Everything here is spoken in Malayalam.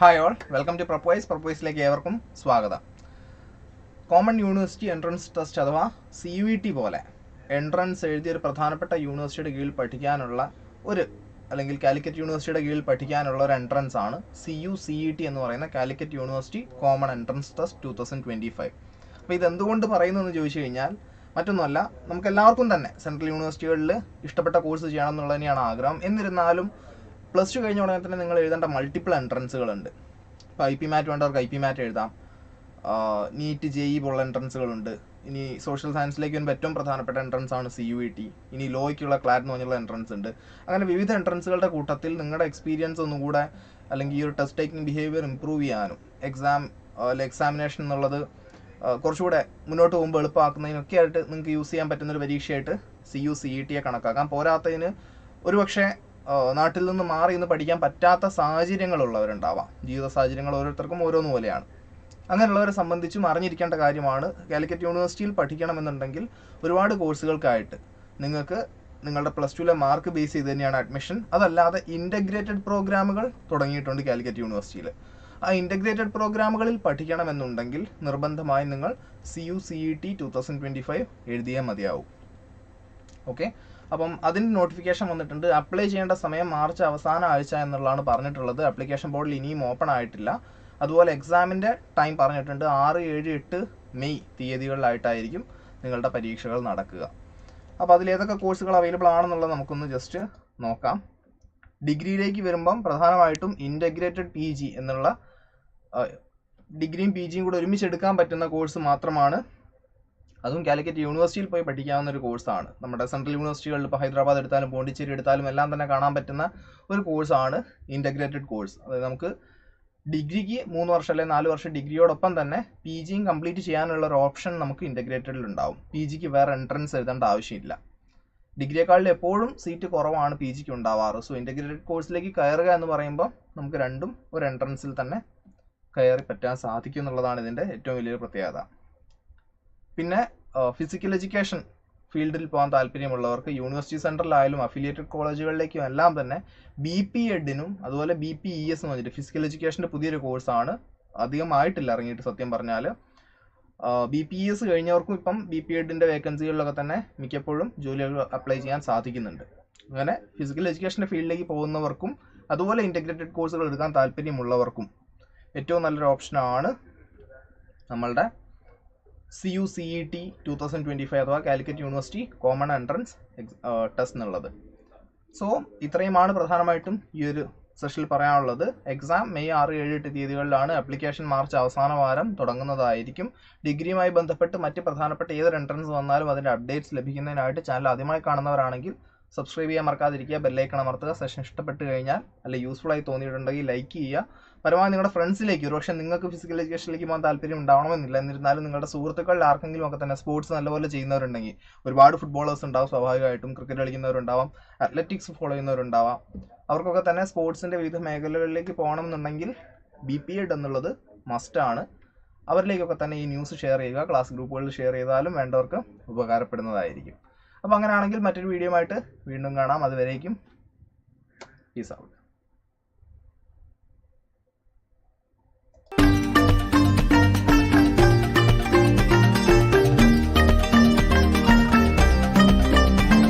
Hi all welcome to Prepoise പ്രപ്പോയ്സിലേക്ക് ഏവർക്കും സ്വാഗതം. കോമൺ യൂണിവേഴ്സിറ്റി എൻട്രൻസ് ടെസ്റ്റ് അഥവാ സി ഇ ടി പോലെ എൻട്രൻസ് എഴുതിയ ഒരു പ്രധാനപ്പെട്ട യൂണിവേഴ്സിറ്റിയുടെ കീഴിൽ പഠിക്കാനുള്ള ഒരു അല്ലെങ്കിൽ കാലിക്കറ്റ് യൂണിവേഴ്സിറ്റിയുടെ കീഴിൽ പഠിക്കാനുള്ള ഒരു എൻട്രൻസ് ആണ് C U C E T എന്ന് പറയുന്ന Calicut university common entrance test two thousand twenty five അപ്പോൾ ഇതെന്തുകൊണ്ട് പറയുന്നു എന്ന് ചോദിച്ചു കഴിഞ്ഞാൽ മറ്റൊന്നുമല്ല നമുക്ക് എല്ലാവർക്കും തന്നെ സെൻട്രൽ യൂണിവേഴ്സിറ്റികളിൽ ഇഷ്ടപ്പെട്ട കോഴ്സ് ചെയ്യണം എന്നുള്ളത് തന്നെയാണ് ആഗ്രഹം. എന്നിരുന്നാലും പ്ലസ് ടു കഴിഞ്ഞ ഉടനെ തന്നെ നിങ്ങൾ എഴുതേണ്ട മൾട്ടിപ്പിൾ എൻട്രൻസുകളുണ്ട് ഇപ്പോൾ ഐ പി മാറ്റ് വേണ്ടവർക്ക് ഐ പി മാറ്റ് എഴുതാം. നീറ്റ് ജെ ഇ പോലുള്ള എൻട്രൻസുകളുണ്ട് ഇനി സോഷ്യൽ സയൻസിലേക്ക് വരുമ്പോൾ ഏറ്റവും പ്രധാനപ്പെട്ട എൻട്രൻസ് ആണ് സി യു ഇ ടി ഇനി ലോയ്ക്കുള്ള ക്ലാറ്റ് എന്ന് പറഞ്ഞുള്ള എൻട്രൻസ് ഉണ്ട്. അങ്ങനെ വിവിധ എൻട്രൻസുകളുടെ കൂട്ടത്തിൽ നിങ്ങളുടെ എക്സ്പീരിയൻസ് ഒന്നുകൂടെ അല്ലെങ്കിൽ ഈ ഒരു ടെസ്റ്റ് ടേക്കിംഗ് ബിഹേവിയർ ഇമ്പ്രൂവ് ചെയ്യാനും എക്സാം അല്ലെ എക്സാമിനേഷൻ എന്നുള്ളത് കുറച്ചുകൂടെ മുന്നോട്ട് പോകുമ്പോൾ എളുപ്പമാക്കുന്നതിനൊക്കെ ആയിട്ട് നിങ്ങൾക്ക് യൂസ് ചെയ്യാൻ പറ്റുന്ന ഒരു പരീക്ഷയായിട്ട് സി യു സി ഇ ടിയെ കണക്കാക്കാം. പോരാത്തതിന് ഒരുപക്ഷെ നാട്ടിൽ നിന്ന് മാറി ഇന്ന് പഠിക്കാൻ പറ്റാത്ത സാഹചര്യങ്ങളുള്ളവരുണ്ടാവാം. ജീവിത സാഹചര്യങ്ങൾ ഓരോരുത്തർക്കും ഓരോന്ന് പോലെയാണ്. അങ്ങനെയുള്ളവരെ സംബന്ധിച്ചും അറിഞ്ഞിരിക്കേണ്ട കാര്യമാണ് കാലിക്കറ്റ് യൂണിവേഴ്സിറ്റിയിൽ പഠിക്കണമെന്നുണ്ടെങ്കിൽ ഒരുപാട് കോഴ്സുകൾക്കായിട്ട് നിങ്ങൾക്ക് നിങ്ങളുടെ പ്ലസ് ടുവിലെ മാർക്ക് ബേസ് ചെയ്ത് തന്നെയാണ് അഡ്മിഷൻ. അതല്ലാതെ ഇന്റഗ്രേറ്റഡ് പ്രോഗ്രാമുകൾ തുടങ്ങിയിട്ടുണ്ട് കാലിക്കറ്റ് യൂണിവേഴ്സിറ്റിയിൽ. ആ ഇന്റഗ്രേറ്റഡ് പ്രോഗ്രാമുകളിൽ പഠിക്കണമെന്നുണ്ടെങ്കിൽ നിർബന്ധമായും നിങ്ങൾ C U C E T two thousand twenty five എഴുതിയേ മതിയാവും. ഓക്കെ അപ്പം അതിന്റെ നോട്ടിഫിക്കേഷൻ വന്നിട്ടുണ്ട്. അപ്ലൈ ചെയ്യേണ്ട സമയം മാർച്ച് അവസാന ആഴ്ച എന്നുള്ളതാണ് പറഞ്ഞിട്ടുള്ളത്. അപ്ലിക്കേഷൻ ബോർഡിൽ ഇനിയും ഓപ്പൺ ആയിട്ടില്ല. അതുപോലെ എക്സാമിന്റെ ടൈം പറഞ്ഞിട്ടുണ്ട്. ആറ് ഏഴ് എട്ട് മെയ് തീയതികളിലായിട്ടായിരിക്കും നിങ്ങളുടെ പരീക്ഷകൾ നടക്കുക. അപ്പോൾ അതിലേതൊക്കെ കോഴ്സുകൾ അവൈലബിൾ ആണെന്നുള്ളത് നമുക്കൊന്ന് ജസ്റ്റ് നോക്കാം. ഡിഗ്രിയിലേക്ക് വരുമ്പം പ്രധാനമായിട്ടും ഇന്റഗ്രേറ്റഡ് പി എന്നുള്ള ഡിഗ്രിയും പി ജിയും കൂടെ ഒരുമിച്ച് എടുക്കാൻ പറ്റുന്ന കോഴ്സ് മാത്രമാണ് അതും കാലിക്കറ്റ് യൂണിവേഴ്സിറ്റിയിൽ പോയി പഠിക്കാവുന്ന ഒരു കോഴ്സാണ്. നമ്മുടെ സെൻട്രൽ യൂണിവേഴ്സിറ്റികളിൽ ഇപ്പോൾ ഹൈദരാബാദ് എടുത്താലും പോണ്ടിച്ചേരി എടുത്താലും എല്ലാം തന്നെ കാണാൻ പറ്റുന്ന ഒരു കോഴ്സാണ് ഇന്റഗ്രേറ്റഡ് കോഴ്സ് അതായത് നമുക്ക് ഡിഗ്രിക്ക് മൂന്ന് വർഷം അല്ലെങ്കിൽ നാല് വർഷം ഡിഗ്രിയോടൊപ്പം തന്നെ പി ജിയും കംപ്ലീറ്റ് ചെയ്യാനുള്ള ഒരു ഓപ്ഷൻ നമുക്ക് ഇന്റഗ്രേറ്റഡിൽ ഉണ്ടാവും. പി ജിക്ക് വേറെ എൻട്രൻസ് എഴുതേണ്ട ആവശ്യമില്ല. ഡിഗ്രിയെക്കാളിൽ എപ്പോഴും സീറ്റ് കുറവാണ് പി ജിക്ക് ഉണ്ടാവാറ്. സോ ഇന്റഗ്രേറ്റഡ് കോഴ്സിലേക്ക് കയറുക എന്ന് പറയുമ്പോൾ നമുക്ക് രണ്ടും ഒരു എൻട്രൻസിൽ തന്നെ കയറി പറ്റാൻ സാധിക്കും എന്നുള്ളതാണ് ഇതിന്റെ ഏറ്റവും വലിയൊരു പ്രത്യേകത. പിന്നെ ഫിസിക്കൽ എഡ്യൂക്കേഷൻ ഫീൽഡിൽ പോകാൻ താല്പര്യമുള്ളവർക്ക് യൂണിവേഴ്സിറ്റി സെന്ററിലായാലും അഫിലിയേറ്റഡ് കോളേജുകളിലേക്കും എല്ലാം തന്നെ ബി പി എഡിനും അതുപോലെ ബി പി ഇ എസ് എന്ന് പറഞ്ഞിട്ട് ഫിസിക്കൽ എഡ്യൂക്കേഷന്റെ പുതിയൊരു കോഴ്സാണ് അധികമായിട്ടില്ല ഇറങ്ങിയിട്ട് സത്യം പറഞ്ഞാൽ ബി പി എസ് കഴിഞ്ഞവർക്കും ഇപ്പം ബി പി എഡിന്റെ വേക്കൻസികളിലൊക്കെ തന്നെ മിക്കപ്പോഴും ജോലികൾ അപ്ലൈ ചെയ്യാൻ സാധിക്കുന്നുണ്ട്. അങ്ങനെ ഫിസിക്കൽ എഡ്യൂക്കേഷന്റെ ഫീൽഡിലേക്ക് പോകുന്നവർക്കും അതുപോലെ ഇന്റഗ്രേറ്റഡ് കോഴ്സുകൾ എടുക്കാൻ താല്പര്യമുള്ളവർക്കും ഏറ്റവും നല്ലൊരു ഓപ്ഷനാണ് നമ്മളുടെ C U C E T two thousand twenty five അഥവാ Calicut university common entrance test എന്നുള്ളത്. സോ ഇത്രയുമാണ് പ്രധാനമായിട്ടും ഈ ഒരു സെഷനിൽ പറയാനുള്ളത്. എക്സാം മെയ് ആറ് ഏഴ് എട്ട് തീയതികളിലാണ് അപ്ലിക്കേഷൻ മാർച്ച് അവസാന വാരം തുടങ്ങുന്നതായിരിക്കും. ഡിഗ്രിയുമായി ബന്ധപ്പെട്ട് മറ്റ് പ്രധാനപ്പെട്ട ഏതൊരു എൻട്രൻസ് വന്നാലും അതിന്റെ അപ്ഡേറ്റ്സ് ലഭിക്കുന്നതിനായിട്ട് ചാനൽ ആദ്യമായി കാണുന്നവരാണെങ്കിൽ സബ്സ്ക്രൈബ് ചെയ്യാൻ മറക്കാതിരിക്കുക ബെല്ലൈക്കൺ അമർത്തുക സെഷൻ ഇഷ്ടപ്പെട്ട് കഴിഞ്ഞാൽ അല്ലെ യൂസ്ഫുൾ ആയി തോന്നിയിട്ടുണ്ടെങ്കിൽ ലൈക്ക് ചെയ്യുക. പരമാവധി നിങ്ങളുടെ ഫ്രണ്ട്സിലേക്ക് ഒരുപക്ഷെ നിങ്ങൾക്ക് ഫിസിക്കൽ എഡ്യൂക്കേഷനിലേക്ക് പോകാൻ താല്പര്യം ഉണ്ടാവണമെന്നില്ല. എന്നിരുന്നാലും നിങ്ങളുടെ സുഹൃത്തുക്കളിൽ ആർക്കെങ്കിലും ഒക്കെ തന്നെ സ്പോർട്സ് നല്ലപോലെ ചെയ്യുന്നവരുണ്ടെങ്കിൽ ഒരുപാട് ഫുട്ബോളേഴ്സ് ഉണ്ടാവും സ്വാഭാവികമായിട്ടും ക്രിക്കറ്റ് കളിക്കുന്നവരുണ്ടാവാം അത്ലറ്റിക്സ് ഫോളോ ചെയ്യുന്നവരുണ്ടാവാം. അവർക്കൊക്കെ തന്നെ സ്പോർട്സിന്റെ വിവിധ മേഖലകളിലേക്ക് പോകണമെന്നുണ്ടെങ്കിൽ ബി പി എഡ് എന്നുള്ളത് മസ്റ്റാണ് അവരിലേക്കൊക്കെ തന്നെ ഈ ന്യൂസ് ഷെയർ ചെയ്യുക ക്ലാസ് ഗ്രൂപ്പുകളിൽ ഷെയർ ചെയ്താലും വേണ്ടവർക്ക് ഉപകാരപ്പെടുന്നതായിരിക്കും. അപ്പോൾ അങ്ങനെയാണെങ്കിൽ മറ്റൊരു വീഡിയോ ആയിട്ട് വീണ്ടും കാണാം. അതുവരേക്കും പീസ് ഔട്ട്